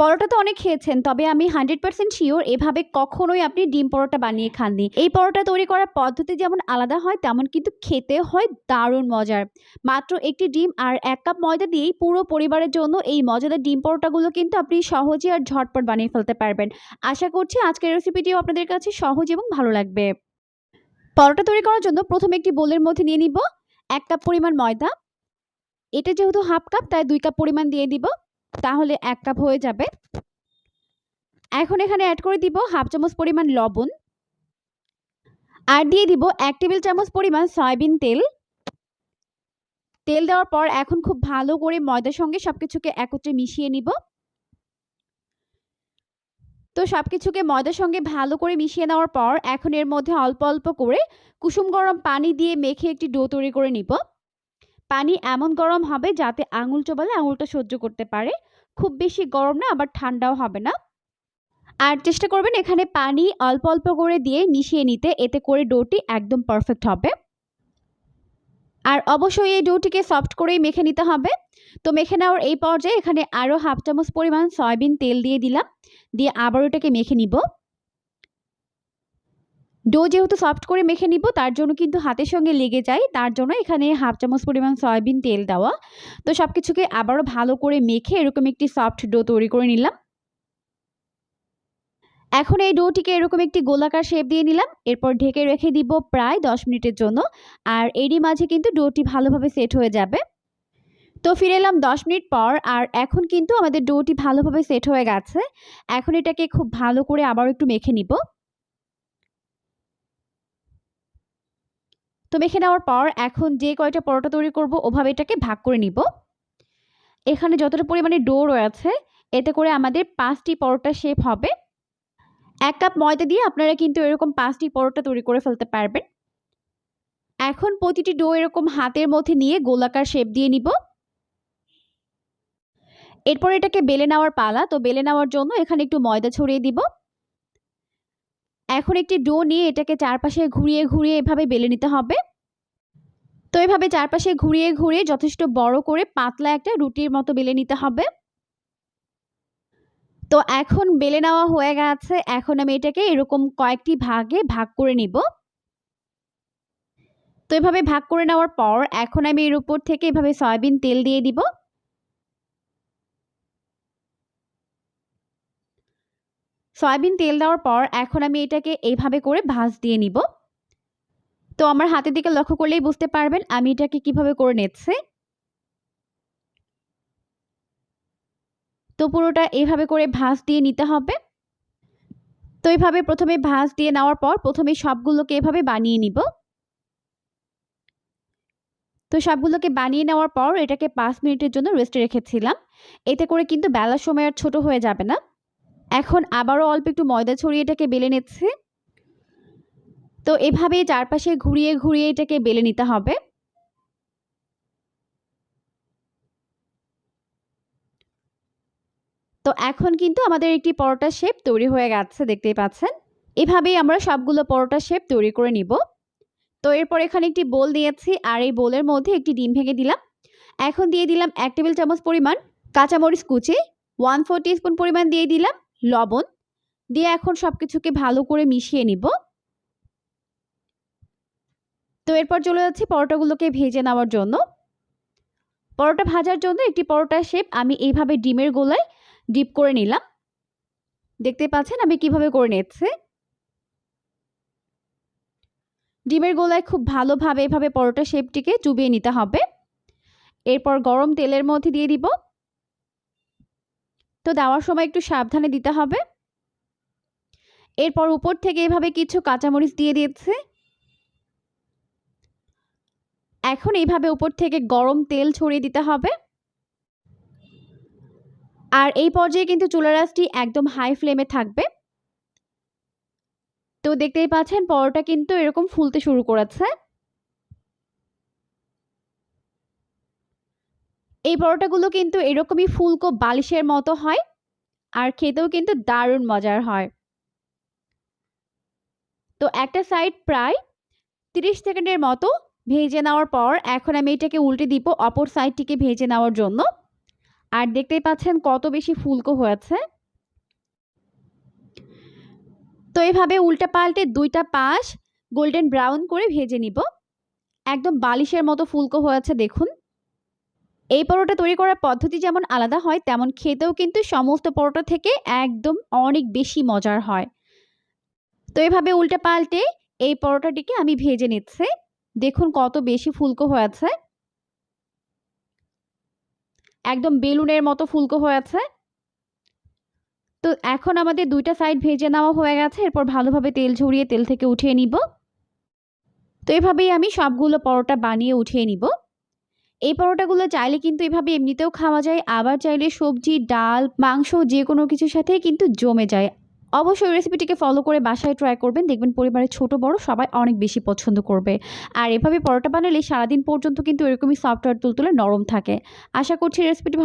পরোটা তো অনেক খেয়েছেন, তবে আমি হান্ড্রেড পার্সেন্ট শিওর এভাবে কখনোই আপনি ডিম পরোটা বানিয়ে খাননি। এই পরোটা তৈরি করার পদ্ধতি যেমন আলাদা হয়, তেমন কিন্তু খেতে হয় দারুণ মজার। মাত্র একটি ডিম আর এক কাপ ময়দা দিয়েই পুরো পরিবারের জন্য এই মজাদার ডিম পরোটাগুলো কিন্তু আপনি সহজে আর ঝটপট বানিয়ে ফেলতে পারবেন। আশা করছি আজকের রেসিপিটিও আপনাদের কাছে সহজ এবং ভালো লাগবে। পরোটা তৈরি করার জন্য প্রথমে একটি বোলের মধ্যে নিয়ে নিব, এক কাপ পরিমাণ ময়দা। এটা যেহেতু হাফ কাপ, তাই দুই কাপ পরিমাণ দিয়ে দিব। তাহলে এক কাপ হয়ে যাবে। এখন এখানে অ্যাড করে দিব হাফ চামচ পরিমাণ লবণ। আর দিয়ে দিব এক টেবিল চামচ পরিমাণ সয়াবিন তেল। তেল দেওয়ার পর এখন খুব ভালো করে ময়দার সঙ্গে সব কিছুকে একত্রে মিশিয়ে নিব। তো সব কিছুকে ময়দার সঙ্গে ভালো করে মিশিয়ে নেওয়ার পর এখন এর মধ্যে অল্প অল্প করে কুসুম গরম পানি দিয়ে মেখে একটি ডো তৈরি করে নিব। পানি এমন গরম হবে যাতে আঙুল চোবালে আঙুলটা সহ্য করতে পারে। খুব বেশি গরম না, আবার ঠান্ডাও হবে না। আর চেষ্টা করবেন এখানে পানি অল্প অল্প করে দিয়ে মিশিয়ে নিতে, এতে করে ডোটি একদম পারফেক্ট হবে। আর অবশ্যই এই ডোটিকে সফট করেই মেখে নিতে হবে। তো মেখে নেওয়ার এই পর্যায়ে এখানে আরও হাফ চামচ পরিমাণ সয়াবিন তেল দিয়ে দিলাম। দিয়ে আবার ওটাকে মেখে নিব। ডো যেহেতু সফট করে মেখে নিব, তার জন্য কিন্তু হাতের সঙ্গে লেগে যায়। তার জন্য এখানে হাফ চামচ পরিমাণ সয়াবিন তেল দেওয়া। তো সব কিছুকে আবারও ভালো করে মেখে এরকম একটি সফট ডো তৈরি করে নিলাম। এখন এই ডোটিকে এরকম একটি গোলাকার শেপ দিয়ে নিলাম। এরপর ঢেকে রেখে দিব প্রায় দশ মিনিটের জন্য। আর এরই মাঝে কিন্তু ডোটি ভালোভাবে সেট হয়ে যাবে। তো ফিরে এলাম দশ মিনিট পর। আর এখন কিন্তু আমাদের ডোটি ভালোভাবে সেট হয়ে গেছে। এখন এটাকে খুব ভালো করে আবার একটু মেখে নিব। তো মেখে নেওয়ার পর এখন যে কয়টা পরোটা তৈরি করব, ওভাবে এটাকে ভাগ করে নিব। এখানে যতটা পরিমাণে ডো রয়েছে, এতে করে আমাদের পাঁচটি পরোটা শেপ হবে। এক কাপ ময়দা দিয়ে আপনারা কিন্তু এরকম পাঁচটি পরোটা তৈরি করে ফেলতে পারবেন। এখন প্রতিটি ডো এরকম হাতের মধ্যে নিয়ে গোলাকার শেপ দিয়ে নিব। এরপর এটাকে বেলে নেওয়ার পালা, তো বেলে নেওয়ার জন্য এখানে একটু ময়দা ছড়িয়ে দিব। এখন একটি ডো নিয়ে এটাকে চারপাশে ঘুরিয়ে ঘুরিয়ে এভাবে বেলে নিতে হবে। তো এভাবে চারপাশে ঘুরিয়ে ঘুরিয়ে যথেষ্ট বড় করে পাতলা একটা রুটির মতো বেলে নিতে হবে। তো এখন বেলে নেওয়া হয়ে গেছে। এখন আমি এটাকে এরকম কয়েকটি ভাগে ভাগ করে নিব। তো এভাবে ভাগ করে নেওয়ার পর এখন আমি এর উপর থেকে এভাবে সয়াবিন তেল দিয়ে দিব। সয়াবিন তেল দেওয়ার পর এখন আমি এটাকে এইভাবে করে ভাঁজ দিয়ে নিব। তো আমার হাতের দিকে লক্ষ্য করলেই বুঝতে পারবেন আমি এটাকে কীভাবে করে নিচ্ছি তো পুরোটা এইভাবে করে ভাঁজ দিয়ে নিতে হবে। তো এইভাবে প্রথমে ভাঁজ দিয়ে নেওয়ার পর প্রথমে সবগুলোকে এভাবে বানিয়ে নিব। তো সবগুলোকে বানিয়ে নেওয়ার পর এটাকে পাঁচ মিনিটের জন্য রেস্টে রেখেছিলাম। এতে করে কিন্তু বেলার সময় আর ছোট হয়ে যাবে না। এখন আবারও অল্প একটু ময়দা ছড়িয়ে এটাকে বেলে নিচ্ছে। তো এভাবে চারপাশে ঘুরিয়ে ঘুরিয়ে এটাকে বেলে নিতে হবে। তো এখন কিন্তু আমাদের একটি পরোটা শেপ তৈরি হয়ে গেছে, দেখতেই পাচ্ছেন। এভাবেই আমরা সবগুলো পরোটা শেপ তৈরি করে নিব। তো এরপর এখানে একটি বোল দিয়েছি আর এই বোলের মধ্যে একটি ডিম ভেঙে দিলাম। এখন দিয়ে দিলাম এক টেবিল চামচ পরিমাণ কাঁচামরিচ কুচি, ওয়ান ফোর স্পুন পরিমাণ দিয়ে দিলাম। লবণ দিয়ে এখন সব কিছুকে ভালো করে মিশিয়ে নিব। তো এরপর চলে যাচ্ছি পরোটাগুলোকে ভেজে নেওয়ার জন্য। পরোটা ভাজার জন্য একটি পরোটা শেপ আমি এইভাবে ডিমের গোলায় ডিপ করে নিলাম। দেখতে পাচ্ছেন আমি কীভাবে করে নিচ্ছি। ডিমের গোলায় খুব ভালোভাবে এভাবে পরোটা শেপটিকে চুবিয়ে নিতে হবে। এরপর গরম তেলের মধ্যে দিয়ে দিব। তো দেওয়ার সময় একটু সাবধানে দিতে হবে। এরপর উপর থেকে এভাবে কিছু কাঁচামরিচ দিয়ে দিয়েছে। এখন এইভাবে উপর থেকে গরম তেল ছড়িয়ে দিতে হবে। আর এই পর্যায়ে কিন্তু চুলা রাসটি একদম হাই ফ্লেমে থাকবে। তো দেখতেই পাচ্ছেন, পরোটা কিন্তু এরকম ফুলতে শুরু করেছে। এই পরোটাগুলো কিন্তু এরকমই ফুলকো বালিশের মতো হয় আর খেতেও কিন্তু দারুণ মজার হয়। তো একটা সাইড প্রায় তিরিশ সেকেন্ডের মতো ভেজে নেওয়ার পর এখন আমি এটাকে উল্টে দিব অপর সাইডটিকে ভেজে নেওয়ার জন্য। আর দেখতেই পাচ্ছেন কত বেশি ফুলকো হয়েছে। তো এভাবে উল্টা পাল্টে দুইটা পাশ গোল্ডেন ব্রাউন করে ভেজে নিব। একদম বালিশের মতো ফুলকো হয়েছে দেখুন। এই পরোটা তৈরি করার পদ্ধতি যেমন আলাদা হয়, তেমন খেতেও কিন্তু সমস্ত পরোটা থেকে একদম অনেক বেশি মজার হয়। তো এভাবে উল্টে পাল্টে এই পরোটাটিকে আমি ভেজে নিচ্ছি। দেখুন কত বেশি ফুলকো হয়েছে। একদম বেলুনের মতো ফুলকো হয়েছে। তো এখন আমাদের দুইটা সাইড ভেজে নেওয়া হয়ে গেছে। এরপর ভালোভাবে তেল ঝরিয়ে তেল থেকে উঠিয়ে নিব। তো এভাবেই আমি সবগুলো পরোটা বানিয়ে উঠিয়ে নিব। এই পরোটাগুলো চাইলে কিন্তু এভাবে এমনিতেও খাওয়া যায়। আবার চাইলে সবজি, ডাল, মাংস যে কোনো কিছুর সাথে কিন্তু জমে যায়। অবশ্যই রেসিপিটিকে ফলো করে বাসায় ট্রাই করবেন। দেখবেন পরিবারের ছোট, বড় সবাই অনেক বেশি পছন্দ করবে। আর এভাবে পরোটা বানালে সারাদিন পর্যন্ত কিন্তু এরকমই সফটওয়্যার তুলতুলে নরম থাকে। আশা করছি রেসিপিটি